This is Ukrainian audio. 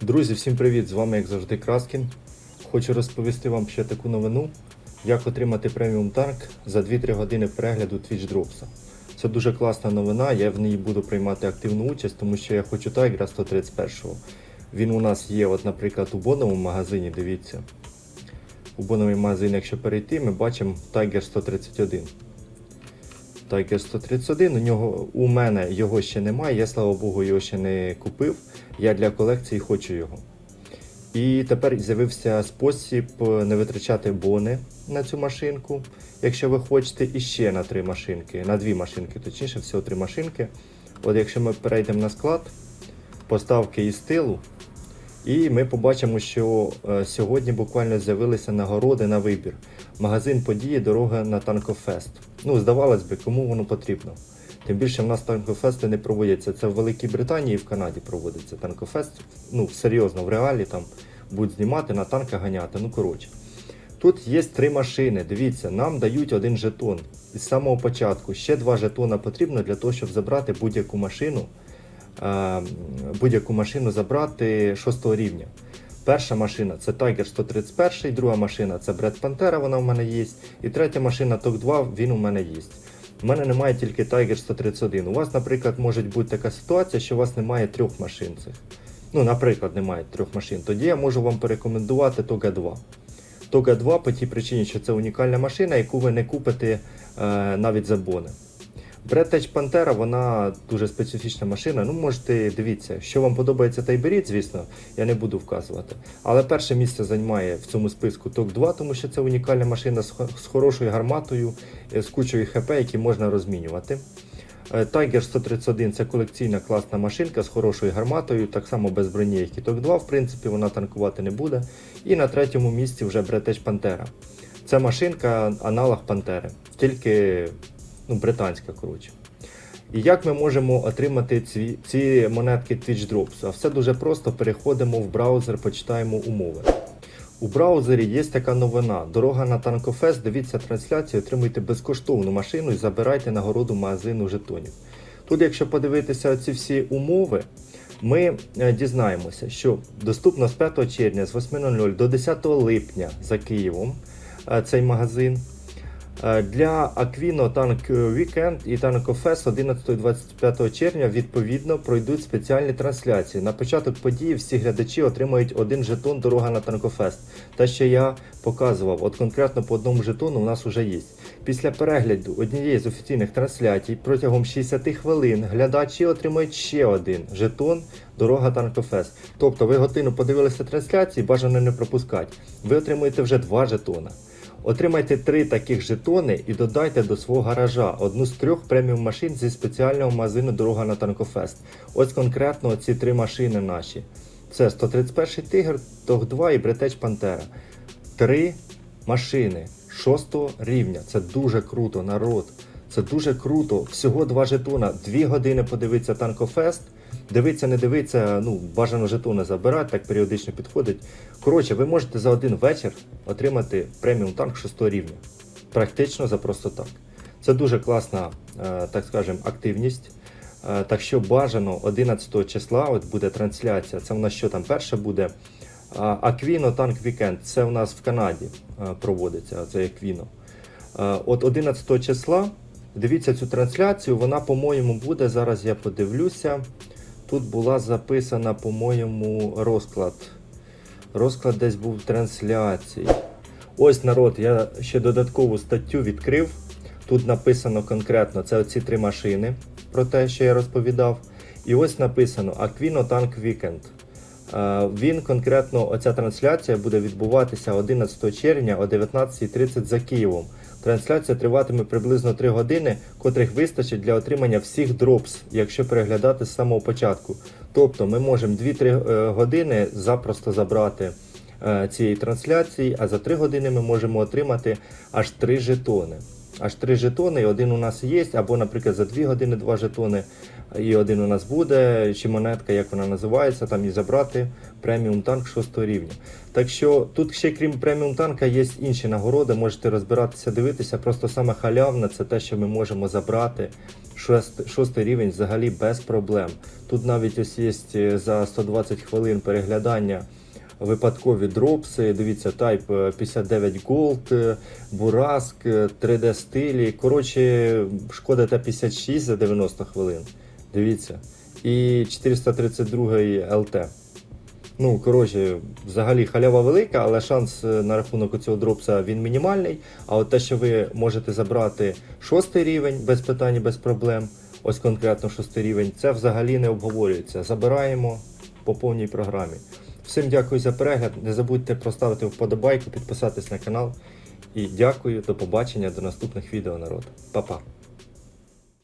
Друзі, всім привіт! З вами, як завжди, Краскін. Хочу розповісти вам ще таку новину, як отримати преміум танк за 2-3 години перегляду Twitch Drops. Це дуже класна новина, я в ній буду приймати активну участь, тому що я хочу тайгера 131-го. Він у нас є, от, наприклад, у боновому магазині, дивіться. У боновий магазин, якщо перейти, ми бачимо Tiger 131. Tiger 131, у нього у мене його ще немає, я слава Богу його ще не купив. Я для колекції хочу його. І тепер з'явився спосіб не витрачати бони на цю машинку, якщо ви хочете, і ще на три машинки, на дві машинки, точніше, всього три машинки. От якщо ми перейдемо на склад, поставки із тилу, і ми побачимо, що е, сьогодні буквально з'явилися нагороди на вибір. Магазин події дорога на Танкофест. Ну, здавалось би, кому воно потрібно. Тим більше в нас танкофести не проводяться. Це в Великій Британії і в Канаді проводиться танкофест. Ну, серйозно, в реалі там будуть знімати, на танках ганяти. Ну, коротше. Тут є три машини. Дивіться, нам дають один жетон. Із самого початку ще два жетона потрібно для того, щоб забрати будь-яку машину. Будь-яку машину забрати шостого рівня. Перша машина це Tiger 131, друга машина це Бред Пантера, вона в мене є. І третя машина Ток 2, він у мене є. У мене немає тільки Tiger 131. У вас, наприклад, може бути така ситуація, що у вас немає трьох машин цих. Ну, наприклад, немає трьох машин. Тоді я можу вам порекомендувати Тога 2. Тога 2 по тій причині, що це унікальна машина, яку ви не купите е, навіть за бони. Бретеч Пантера, вона дуже специфічна машина. Ну, можете дивіться, що вам подобається, та й беріть, звісно, я не буду вказувати. Але перше місце займає в цьому списку Ток 2, тому що це унікальна машина з, хорошою гарматою, е, з кучою ХП, які можна розмінювати. Е, Tiger 131 це колекційна класна машинка з хорошою гарматою, так само без броні, як і Ток 2, в принципі, вона танкувати не буде. І на третьому місці вже Бретеч Пантера. Це машинка аналог Пантери, тільки ну, британська, коротше. І як ми можемо отримати ці, ці монетки Twitch Drops? А все дуже просто. Переходимо в браузер, почитаємо умови. У браузері є така новина. Дорога на Танкофест, дивіться трансляцію, отримуйте безкоштовну машину і забирайте нагороду магазину жетонів. Тут, якщо подивитися ці всі умови, ми е, дізнаємося, що доступно з 5 червня з 8.00 до 10 липня за Києвом е, цей магазин. Е, Для Aquino Tank Weekend і Tanko Fest 11-25 червня відповідно пройдуть спеціальні трансляції. На початок події всі глядачі отримають один жетон дорога на Танкофест. Те, що я показував, от конкретно по одному жетону у нас вже є. Після перегляду однієї з офіційних трансляцій протягом 60 хвилин глядачі отримають ще один жетон дорога Танкофест. Тобто ви годину подивилися трансляції, бажано не пропускати. Ви отримуєте вже два жетона. Отримайте три таких жетони і додайте до свого гаража одну з трьох преміум машин зі спеціального магазину Дорога на Танкофест. Ось конкретно ці три машини наші. Це 131 Тигр, Тог 2 і Бретеч Пантера. Три машини шостого рівня. Це дуже круто, народ. Це дуже круто. Всього два жетона. Дві години подивитися Танкофест. Дивиться, не дивиться, ну, бажано жетони забирати, так періодично підходить. Коротше, ви можете за один вечір отримати преміум танк 6 рівня. Практично за просто так. Це дуже класна, е, так скажемо, активність. Е, Так що бажано 11 числа от буде трансляція. Це у нас що там перше буде. Аквіно Танк Вікенд. Це у нас в Канаді е, проводиться. Це Аквіно. От 11 числа. Дивіться цю трансляцію. Вона, по-моєму, буде. Зараз я подивлюся. Тут була записана, по-моєму, розклад. Розклад десь був в трансляції. Ось народ, я ще додаткову статтю відкрив. Тут написано конкретно це оці три машини про те, що я розповідав. І ось написано Aquino Tank Weekend. Е, Він конкретно, оця трансляція буде відбуватися 11 червня о 19.30 за Києвом. Трансляція триватиме приблизно 3 години, котрих вистачить для отримання всіх дропс, якщо переглядати з самого початку. Тобто ми можемо 2-3 е, години запросто забрати е, цієї трансляції, а за 3 години ми можемо отримати аж 3 жетони. Аж 3 жетони, і один у нас є, або, наприклад, за 2 години 2 жетони, і один у нас буде, чи монетка, як вона називається, там і забрати преміум танк 6 рівня. Так що тут ще крім преміум танка є інші нагороди, можете розбиратися, дивитися. Просто саме халявне це те, що ми можемо забрати Шостий рівень взагалі без проблем. Тут навіть ось є е, за 120 хвилин переглядання випадкові дропси. Дивіться, Type 59 Gold, е, Бураск, е, 3D стилі. Коротше, шкода Т56 за 90 хвилин. Дивіться. І 432 LT. Ну, коротше, взагалі халява велика, але шанс е, на рахунок цього дропса він мінімальний. А от те, що ви можете забрати шостий рівень без питань, без проблем, ось конкретно шостий рівень, це взагалі не обговорюється. Забираємо по повній програмі. Всім дякую за перегляд. Не забудьте проставити вподобайку, підписатись на канал. І дякую, до побачення, до наступних відео, народ. Па-па.